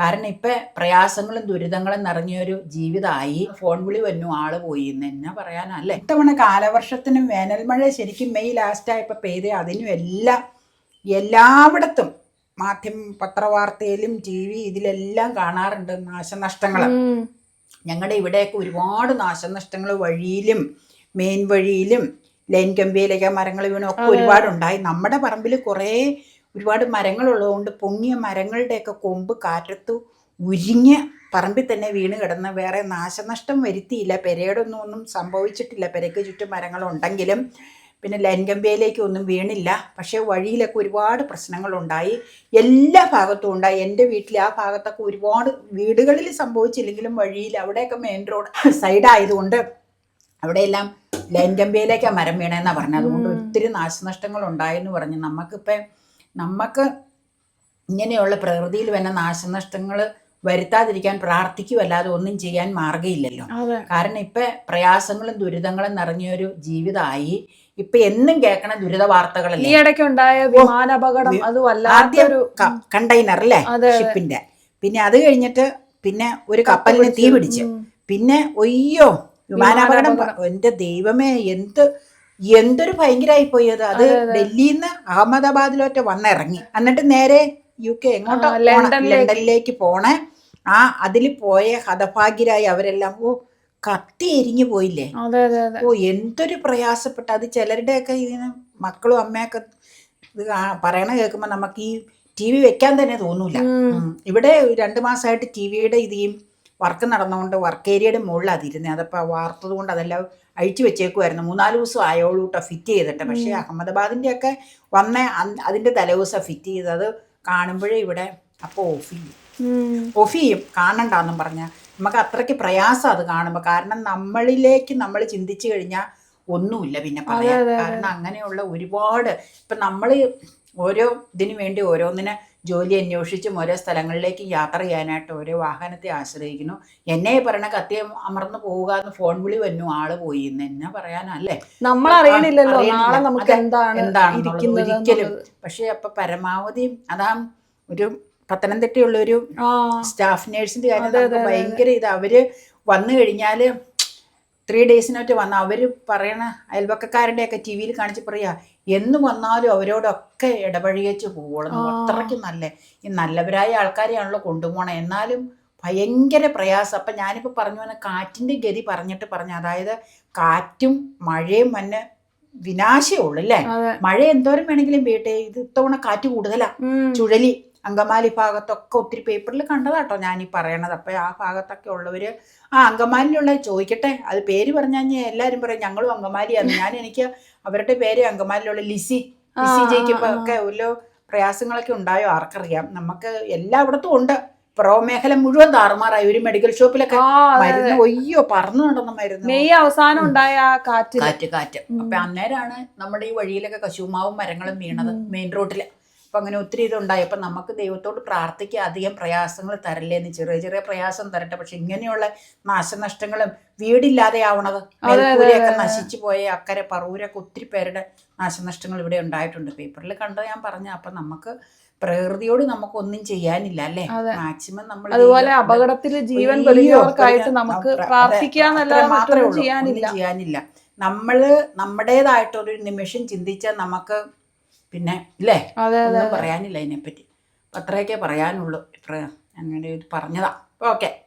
കാരണം ഇപ്പൊ പ്രയാസങ്ങളും ദുരിതങ്ങളും നിറഞ്ഞൊരു ജീവിതമായി ഫോൺ വിളി വന്നു ആൾ പോയി എന്ന് എന്നാ പറയാനല്ലേ ഇത്തവണ കാലവർഷത്തിനും വേനൽമഴ ശരിക്കും മെയ് ലാസ്റ്റ് ആയപ്പോ പെയ്തേ അതിനും എല്ലാം എല്ലായിടത്തും മാധ്യമ പത്രവാർത്തയിലും ടി വി ഇതിലെല്ലാം കാണാറുണ്ട് നാശനഷ്ടങ്ങൾ. ഞങ്ങളുടെ ഇവിടെയൊക്കെ ഒരുപാട് നാശനഷ്ടങ്ങൾ വഴിയിലും മെയിൻ വഴിയിലും ലൈൻ കമ്പിയിലൊക്കെ മരങ്ങൾ വീണും ഒക്കെ ഒരുപാടുണ്ടായി. നമ്മുടെ പറമ്പിൽ കുറേ ഒരുപാട് മരങ്ങളുള്ളതുകൊണ്ട് പൊങ്ങിയ മരങ്ങളുടെയൊക്കെ കൊമ്പ് കാറ്റത്തു ഉരിഞ്ഞ് പറമ്പിൽ തന്നെ വീണ് കിടന്ന് വേറെ നാശനഷ്ടം വരുത്തിയില്ല. പെരയോടൊന്നും ഒന്നും സംഭവിച്ചിട്ടില്ല. പെരയ്ക്ക് ചുറ്റും മരങ്ങളുണ്ടെങ്കിലും പിന്നെ ലൈൻ ഒന്നും വീണില്ല. പക്ഷേ വഴിയിലൊക്കെ ഒരുപാട് പ്രശ്നങ്ങളുണ്ടായി. എല്ലാ ഭാഗത്തും ഉണ്ടായി. എന്റെ വീട്ടിൽ ആ ഭാഗത്തൊക്കെ ഒരുപാട് വീടുകളിൽ സംഭവിച്ചില്ലെങ്കിലും വഴിയിൽ അവിടെയൊക്കെ മെയിൻ റോഡ് സൈഡായതുകൊണ്ട് അവിടെയെല്ലാം ലൈൻ കമ്പിയിലേക്കാണ് മരം വീണേന്നാണ് പറഞ്ഞത്. അതുകൊണ്ട് ഒത്തിരി നാശനഷ്ടങ്ങൾ ഉണ്ടായെന്ന് പറഞ്ഞു. നമുക്കിപ്പം നമുക്ക് ഇങ്ങനെയുള്ള പ്രകൃതിയിൽ വരുന്ന നാശനഷ്ടങ്ങൾ വരുത്താതിരിക്കാൻ പ്രാർത്ഥിക്കുമല്ലാതെ ഒന്നും ചെയ്യാൻ മാർഗമില്ലല്ലോ കാരണം ഇപ്പൊ പ്രയാസങ്ങളും ദുരിതങ്ങളും നിറഞ്ഞൊരു ജീവിതമായി. ഇപ്പൊ എന്നും കേൾക്കണ ദുരിത വാർത്തകളല്ലേ? ഈ ഇടയ്ക്ക് ഉണ്ടായ വിമാനാപകടം അത് ആദ്യം കണ്ടെയ്നർ അല്ലേ? ഷിപ്പിന്റെ പിന്നെ അത് കഴിഞ്ഞിട്ട് പിന്നെ ഒരു കപ്പലിന് തീ പിടിച്ച്. പിന്നെ ഒയ്യോ വിമാനാപകടം. എന്റെ ദൈവമേ എന്ത് എന്തൊരു ഭയങ്കരമായി പോയി അത് അത് ഡൽഹിന്ന് അഹമ്മദാബാദിലോട്ട് വന്നിറങ്ങി. എന്നിട്ട് നേരെ യു കെ എങ്ങോട്ടോ ലണ്ടനിലേക്ക്. പോണേ. ആ അതിൽ പോയ ഹതഭാഗ്യരായി അവരെല്ലാം ഓ കത്തി എരിഞ്ഞു പോയില്ലേ? ഓ എന്തൊരു പ്രയാസപ്പെട്ട അത് ചിലരുടെയൊക്കെ ഇതിന് മക്കളും അമ്മയൊക്കെ ഇത് പറയണ കേൾക്കുമ്പോൾ നമുക്ക് ഈ ടി വി വെക്കാൻ തന്നെ തോന്നൂല. ഇവിടെ രണ്ട് മാസമായിട്ട് ടി വിയുടെ ഇത് ഈ വർക്ക് നടന്നുകൊണ്ട് വർക്ക് ഏരിയയുടെ മുകളിൽ അതിരുന്നത് അതപ്പോൾ വാർത്തത് കൊണ്ട് അതെല്ലാം അഴിച്ചു വെച്ചേക്കുമായിരുന്നു മൂന്നാൽ ദിവസം ആയോളൂ കേട്ടോ ഫിറ്റ് ചെയ്തിട്ട്. പക്ഷേ അഹമ്മദാബാദിന്റെ ഒക്കെ വന്ന അതിന്റെ തലേദിവസം ഫിറ്റ് ചെയ്തത് കാണുമ്പോഴേ ഇവിടെ അപ്പോൾ ഓഫ് ചെയ്യും. ഓഫ് ചെയ്യും. കാണണ്ടെന്നും പറഞ്ഞ. നമുക്ക് അത്രയ്ക്ക് പ്രയാസം അത് കാണുമ്പോൾ കാരണം നമ്മളിലേക്ക് നമ്മൾ ചിന്തിച്ചു കഴിഞ്ഞാൽ ഒന്നുമില്ല പിന്നെ പറയാൻ. കാരണം അങ്ങനെയുള്ള ഒരുപാട് ഇപ്പം നമ്മൾ ഓരോ ഇതിനു വേണ്ടി ഓരോന്നിനെ ജോലി അന്വേഷിച്ചും ഓരോ സ്ഥലങ്ങളിലേക്ക് യാത്ര ചെയ്യാനായിട്ട് ഓരോ വാഹനത്തെ ആശ്രയിക്കുന്നു. എന്നെ പറയണ കത്തി അമർന്നു പോവുക എന്ന് ഫോൺ വിളി വന്നു ആൾ പോയി. എന്ന് എന്നാ പറയാനല്ലേ? നമ്മൾ അറിയണില്ലല്ലോ നാളെ നമുക്ക് എന്താണ് എന്താണ് ഒരിക്കലും. പക്ഷെ അപ്പൊ പരമാവധി അതാ ഒരു പത്തനംതിട്ടയുള്ള ഒരു സ്റ്റാഫ് നേഴ്സിന്റെ കാര്യം ഭയങ്കര ഇത്. അവർ വന്നു കഴിഞ്ഞാൽ ത്രീ ഡേയ്സിനകത്ത് വന്ന് അവർ പറയണ അയൽവക്കക്കാരുടെ ഒക്കെ ടി വിയിൽ കാണിച്ച് പറയുക എന്ന് വന്നാലും അവരോടൊക്കെ ഇടപഴകിച്ച് പോകണം അത്രയ്ക്ക് നല്ല ഈ നല്ലവരായ ആൾക്കാരെയാണല്ലോ കൊണ്ടുപോകണം എന്നാലും ഭയങ്കര പ്രയാസം. അപ്പം ഞാനിപ്പോൾ പറഞ്ഞു വന്ന കാറ്റിന്റെ ഗതി പറഞ്ഞിട്ട് പറഞ്ഞു അതായത് കാറ്റും മഴയും വന്ന് വിനാശേ ഉള്ളു അല്ലേ? മഴ എന്തോരം വേണമെങ്കിലും വീട്ടെ ഇത് ഇത്തവണ കാറ്റ് കൂടുതലാ. ചുഴലി അങ്കമാലി ഭാഗത്തൊക്കെ ഒത്തിരി പേപ്പറിൽ കണ്ടതാട്ടോ ഞാൻ ഈ പറയണത്. അപ്പം ആ ഭാഗത്തൊക്കെ ഉള്ളവർ ആ അങ്കമാലിയിലുള്ള ചോദിക്കട്ടെ. അത് പേര് പറഞ്ഞു കഴിഞ്ഞാൽ എല്ലാവരും പറയും ഞങ്ങളും അങ്കമാലിയാണ്. ഞാൻ എനിക്ക് അവരുടെ പേര് അങ്കമാലിയിലുള്ള ലിസി ലിസി ജയിക്കുമ്പോൾ ഒക്കെ ഓരോ പ്രയാസങ്ങളൊക്കെ ഉണ്ടായോ? ആർക്കറിയാം. നമുക്ക് എല്ലായിടത്തും ഉണ്ട്. പ്രോ മേഖല മുഴുവൻ താറുമാറായി. ഒരു മെഡിക്കൽ ഷോപ്പിലൊക്കെ. മരുന്ന് ഒയ്യോ പറന്നു നടന്ന മരുന്ന്. മെയ് അവസാനം ഉണ്ടായ ആ കാറ്റ് കാറ്റ്. കാറ്റ് അപ്പൊ അന്നേരമാണ് നമ്മുടെ ഈ വഴിയിലൊക്കെ കശുമാവും മരങ്ങളും വീണത് മെയിൻ റോഡിൽ അപ്പൊ അങ്ങനെ ഒത്തിരി ഇതുണ്ടായി. അപ്പൊ നമുക്ക് ദൈവത്തോട് പ്രാർത്ഥിക്കുക അധികം പ്രയാസങ്ങൾ തരല്ലേന്ന് ചെറിയ ചെറിയ പ്രയാസം തരട്ടെ. പക്ഷെ ഇങ്ങനെയുള്ള നാശനഷ്ടങ്ങളും വീടില്ലാതെ ആവണത് മേൽക്കൂരയൊക്കെ നശിച്ചു പോയ അക്കരെ പറൂരൊക്കെ ഒത്തിരി പേരുടെ നാശനഷ്ടങ്ങൾ ഇവിടെ ഉണ്ടായിട്ടുണ്ട്. പേപ്പറിൽ കണ്ടത് ഞാൻ പറഞ്ഞ അപ്പം നമുക്ക് പ്രകൃതിയോട് നമുക്ക് ഒന്നും ചെയ്യാനില്ല അല്ലേ? മാക്സിമം നമ്മൾ അതുപോലെ അപകടത്തിൽ ജീവൻ അയ്യോ, പൊലിഞ്ഞവർക്കായിട്ട് നമുക്ക് ഉള്ളൂ. ചെയ്യാനില്ല. നമ്മൾ നമ്മൾ നമ്മുടേതായിട്ടൊരു നിമിഷം ചിന്തിച്ചാൽ നമുക്ക് പിന്നെ ഇല്ലേ? ഒന്നും പറയാനില്ല അതിനെപ്പറ്റി അത്രയൊക്കെ പറയാനുള്ളൂ. ഇത്ര അങ്ങനെ ഇത് പറഞ്ഞതാ. ഓക്കെ.